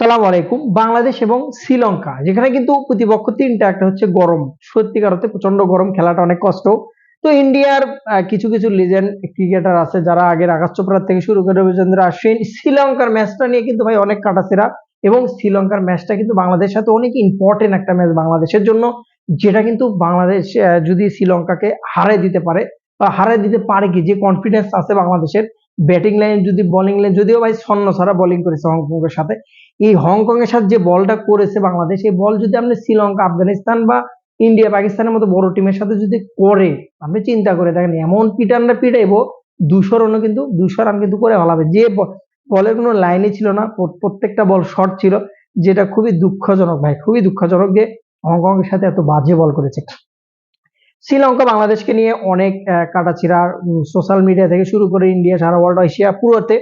সালাম আলাইকুম। বাংলাদেশ এবং শ্রীলঙ্কা, যেখানে কিন্তু প্রতিপক্ষ তিনটা, একটা হচ্ছে গরম। সত্যিকার অর্থে প্রচণ্ড গরম, খেলাটা অনেক কষ্ট। তো ইন্ডিয়ার কিছু কিছু লিজেন্ড ক্রিকেটার আছে যারা আগের আকাশ চোপড়ার থেকে শুরু করে রবিচন্দ্র আশ্বিন। শ্রীলঙ্কার ম্যাচটা নিয়ে কিন্তু ভাই অনেক কাটাছেরা এবং শ্রীলঙ্কার ম্যাচটা কিন্তু বাংলাদেশের সাথে অনেক ইম্পর্টেন্ট একটা ম্যাচ বাংলাদেশের জন্য, যেটা কিন্তু বাংলাদেশ যদি শ্রীলঙ্কাকে হারাই দিতে পারে বা হারাই দিতে পারে কি, যে কনফিডেন্স আছে বাংলাদেশের ব্যাটিং লাইন যদি বোলিং লাইন যদিও ভাই ছন্ন ছাড়া বোলিং করেছে হংকংয়ের সাথে, এই হংকং এর সাথে যে বলটা করেছে বাংলাদেশ, এই বল যদি আপনি শ্রীলঙ্কা, আফগানিস্তান বা ইন্ডিয়া, পাকিস্তানের মতো বড় টিমের সাথে যদি করে, আপনি চিন্তা করে দেখেন, এমন পিটানরা পিটাইবো, দুশো রানও কিন্তু, দুশো রান কিন্তু করে ভালো হবে যে বলের কোনো লাইনই ছিল না প্রত্যেকটা বল শর্ট ছিল, যেটা খুবই দুঃখজনক ভাই, খুবই দুঃখজনক যে হংকং এর সাথে এত বাজে বল করেছে। শ্রীলঙ্কা, বাংলাদেশকে নিয়ে অনেক কাটাছিড়া সোশ্যাল মিডিয়া থেকে শুরু করে ইন্ডিয়া সারা ওয়ার্ল্ড এশিয়া পুরোতে।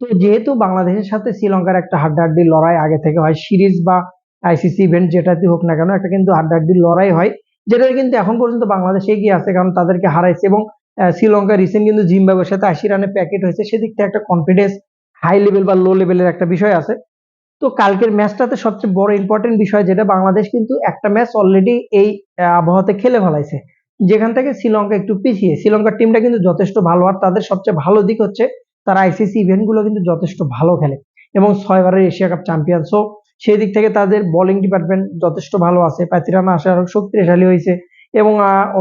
তো যেহেতু বাংলাদেশের সাথে শ্রীলঙ্কার একটা হাড্ডাহাড্ডি লড়াই আগে থেকে হয়, সিরিজ বা আইসিসি ইভেন্ট যেটাতে হোক না কেন, একটা কিন্তু হাড্ডাহাড্ডি লড়াই হয় যেটা কিন্তু এখন পর্যন্ত বাংলাদেশ এগিয়ে আছে, কারণ তাদেরকে হারাইছে এবং শ্রীলঙ্কা রিসেন্ট কিন্তু জিম্বাবুয়ের সাথে আশি রানের প্যাকেট হয়েছে, সেদিক থেকে একটা কনফিডেন্স হাই লেভেল বা লো লেভেলের একটা বিষয় আছে। তো কালকের ম্যাচটাতে সবচেয়ে বড় ইম্পর্টেন্ট বিষয় যেটা, বাংলাদেশ কিন্তু একটা ম্যাচ অলরেডি এই আবহাওয়াতে খেলে ফেলাইছে। যেখান থেকে শ্রীলঙ্কা একটু পিছিয়ে, শ্রীলঙ্কার টিমটা কিন্তু যথেষ্ট ভালো আর তাদের সবচেয়ে ভালো দিক হচ্ছে তারা আইসিসি ইভেন্টগুলো কিন্তু যথেষ্ট ভালো খেলে। এবং ছয়বারের এশিয়া কাপ চ্যাম্পিয়ন সো সেই দিক থেকে তাদের বোলিং ডিপার্টমেন্ট যথেষ্ট ভালো আছে। প্যাতিরানা আসার শক্তিশালী হয়েছে। এবং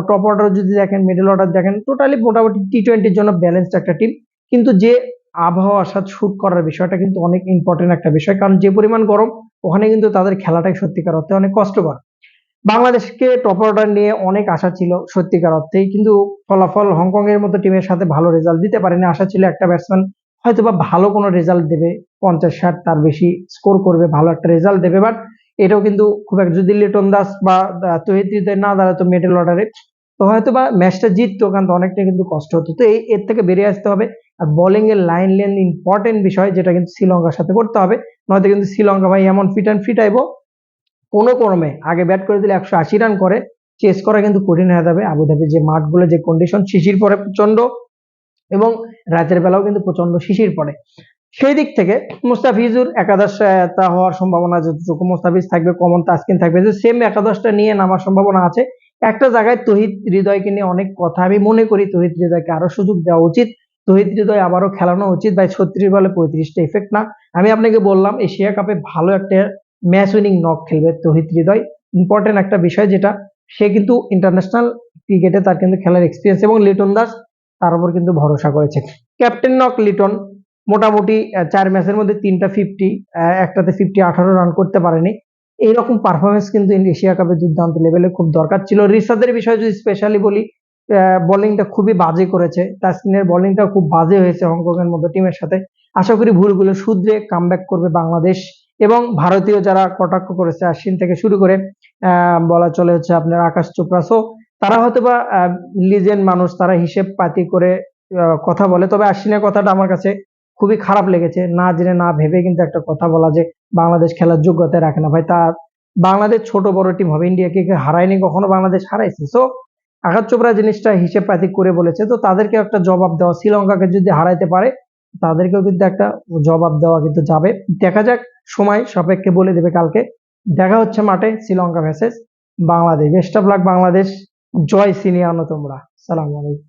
টপ অর্ডার যদি দেখেন মিডল অর্ডার দেখেন টোটালি মোটামুটি টি টোয়েন্টির জন্য ব্যালেন্সড একটা টিম কিন্তু যে আবহাওয়ার সাথে শুট করার বিষয়টা কিন্তু অনেক ইম্পর্টেন্ট একটা বিষয়। কারণ যে পরিমাণ গরম, ওখানে কিন্তু তাদের খেলাটাই সত্যিকার অর্থে অনেক কষ্টকর। বাংলাদেশকে টপ অর্ডার নিয়ে অনেক আশা ছিল সত্যিকার অর্থেই কিন্তু ফলাফল হংকং এর মতো টিমের সাথে ভালো রেজাল্ট দিতে পারেনি। আশা ছিল একটা ব্যাটসম্যান হয়তো বা ভালো কোনো রেজাল্ট দেবে পঞ্চাশ ষাট তার বেশি স্কোর করবে ভালো একটা রেজাল্ট দেবে বাট এটাও কিন্তু খুব একটা যদি লিটন দাস বা আহ, তহিদ হৃদয় না দাঁড়াতো মিডল অর্ডারে তো হয়তো বা ম্যাচটা জিততো কিন্তু অনেকটা কিন্তু কষ্ট হতো। তো এই এর থেকে বেরিয়ে আসতে হবে আর বোলিং এর লাইন লেন ইম্পর্টেন্ট বিষয় যেটা কিন্তু শ্রীলঙ্কার সাথে করতে হবে। নয়তো কিন্তু শ্রীলঙ্কা ভাই এমন ফিট অ্যান্ড ফিট আইবো কোনো ক্রমে আগে ব্যাট করে দিলে একশো আশি রান করে চেস করা কিন্তু কঠিন হয়ে যাবে। আবুধাবি যে মাঠগুলো, যে কন্ডিশন শিশির পরে প্রচণ্ড এবং রাতের বেলাও কিন্তু প্রচণ্ড শিশির পড়ে। সেই দিক থেকে মুস্তাফিজুর একাদশ তা হওয়ার সম্ভাবনা যতটুকু মুস্তাফিজ থাকবে, কমন তাসকিন থাকবে, যে সেম একাদশটা নিয়ে নামার সম্ভাবনা আছে। একটা জায়গায় তহিদ হৃদয়কে নিয়ে অনেক কথা আমি মনে করি তহিদ হৃদয়কে আরও সুযোগ দেওয়া উচিত। তহিদ হৃদয় আবারও খেলানো উচিত, ভাই, ছত্রিশ বলে পঁয়ত্রিশটা ইফেক্ট না। আমি আপনাকে বললাম, এশিয়া কাপে ভালো একটা ম্যাচ উইনিং নক খেলবে তহিদ হৃদয়। ইম্পর্টেন্ট একটা বিষয় যেটা, সে কিন্তু ইন্টারন্যাশনাল ক্রিকেটে তার কিন্তু খেলার এক্সপিরিয়েন্স এবং লিটন দাস তার উপর কিন্তু ভরসা করেছে। ক্যাপ্টেন নক লিটন মোটামুটি চার ম্যাচের মধ্যে তিনটা ফিফটি একটাতে ফিফটি আঠারো রান করতে পারেনি। এইরকম পারফরমেন্স কিন্তু এশিয়া কাপে দুর্দান্ত লেভেলে খুব দরকার ছিল। রিসাদের বিষয়ে যদি স্পেশালি বলি বোলিংটা খুবই বাজে করেছে। তাসকিনের বোলিংটা খুব বাজে হয়েছে হংকং এর মতো টিমের সাথে। আশা করি ভুলগুলো শুধরে কামব্যাক করবে বাংলাদেশ। এবং ভারতীয় যারা কটাক্ষ করেছে আশ্বিন থেকে শুরু করে বলা চলে হচ্ছে আপনার আকাশ চোপড়া। সো তারা হয়তো বা লিজেন্ড মানুষ, তারা হিসেব পাতি করে কথা বলে। তবে আশ্বিনের কথাটা আমার কাছে খুবই খারাপ লেগেছে। না জেনে, না ভেবে কিন্তু একটা কথা বলা যে বাংলাদেশ খেলার যোগ্যতা রাখে না। ভাই, তা বাংলাদেশ ছোট বড় টিম হবে। ইন্ডিয়াকে হারায়নি কখনো বাংলাদেশ হারাইছে। সো আঘাত চোপড়া জিনিসটা হিসেব পাতি করে বলেছে। তো তাদেরকে একটা জবাব দেওয়া। শ্রীলঙ্কাকে যদি হারাইতে পারে তাদেরকেও কিন্তু একটা জবাব দেওয়া কিন্তু যাবে। দেখা যাক, সময় সাপেক্ষে বলে দেবে কালকে। দেখা হচ্ছে মাঠে, Sri Lanka versus Bangladesh. Best of luck Bangladesh. জয় সিনিয়ানো তোমরা। সালাম আলাইকুম।